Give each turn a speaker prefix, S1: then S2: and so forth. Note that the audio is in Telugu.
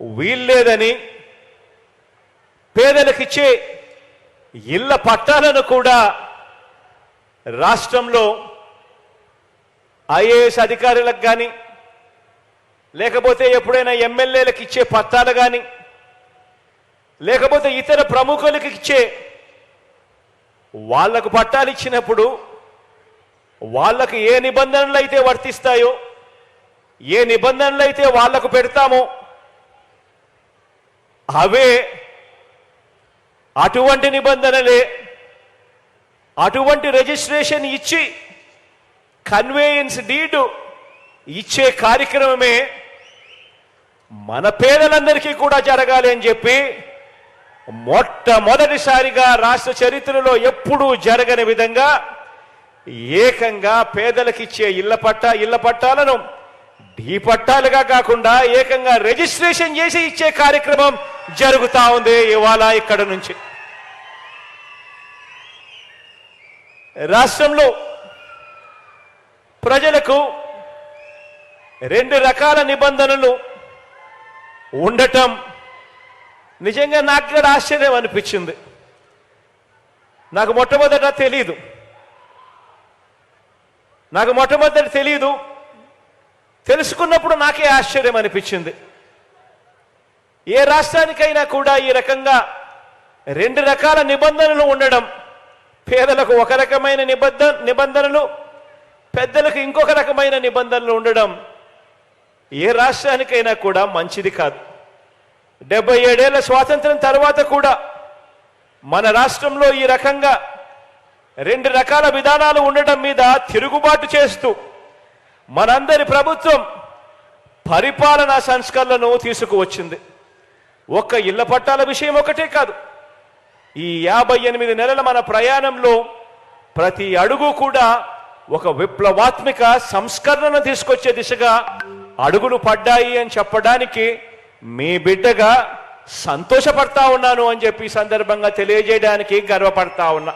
S1: వీల్లేదని పేదలకిచ్చే ఇళ్ళ పట్టాలను కూడా రాష్ట్రంలో ఐఏఎస్ అధికారులకు కానీ లేకపోతే ఎప్పుడైనా ఎమ్మెల్యేలకు ఇచ్చే పట్టాలు కానీ లేకపోతే ఇతర ప్రముఖులకు ఇచ్చే వాళ్ళకు పట్టాలు ఇచ్చినప్పుడు వాళ్ళకు ఏ నిబంధనలు అయితే వర్తిస్తాయో ఏ నిబంధనలు అయితే వాళ్ళకు పెడతామో అవే అటువంటి నిబంధనలే అటువంటి రిజిస్ట్రేషన్ ఇచ్చి కన్వేయన్స్ డీడు ఇచ్చే కార్యక్రమమే మన పేదలందరికీ కూడా జరగాలి అని చెప్పి మొట్టమొదటిసారిగా రాష్ట్ర చరిత్రలో ఎప్పుడూ జరగని విధంగా ఏకంగా పేదలకిచ్చే ఇళ్ళ పట్టా ఇళ్ళ పట్టాలను ఢీ పట్టాలుగా కాకుండా ఏకంగా రిజిస్ట్రేషన్ చేసి ఇచ్చే కార్యక్రమం జరుగుతా ఉంది ఇవాళ ఇక్కడ నుంచి. రాష్ట్రంలో ప్రజలకు రెండు రకాల నిబంధనలు ఉండటం నిజంగా నాకు కూడా ఆశ్చర్యం అనిపించింది. నాకు మొట్టమొదట తెలీదు. నాకు మొట్టమొదటి తెలియదు తెలుసుకున్నప్పుడు నాకే ఆశ్చర్యం అనిపించింది. ఏ రాష్ట్రానికైనా కూడా ఈ రకంగా రెండు రకాల నిబంధనలు ఉండడం పేదలకు ఒక రకమైన నిబంధన నిబంధనలు పెద్దలకు ఇంకొక రకమైన నిబంధనలు ఉండడం ఏ రాష్ట్రానికైనా కూడా మంచిది కాదు. డెబ్బై ఏడేళ్ళ స్వాతంత్రం తర్వాత కూడా మన రాష్ట్రంలో ఈ రకంగా రెండు రకాల విధానాలు ఉండటం మీద తిరుగుబాటు చేస్తూ మనందరి ప్రభుత్వం పరిపాలనా సంస్కరణలను తీసుకువచ్చింది. ఒక్క ఇళ్ళ పట్టాల విషయం ఒకటే కాదు. ఈ యాభై ఎనిమిది నెలల మన ప్రయాణంలో ప్రతి అడుగు కూడా ఒక విప్లవాత్మిక సంస్కరణను తీసుకొచ్చే దిశగా అడుగులు పడ్డాయి అని చెప్పడానికి మీ బిడ్డగా సంతోషపడతా ఉన్నాను అని చెప్పి సందర్భంగా తెలియజేయడానికి గర్వపడతా ఉన్నా.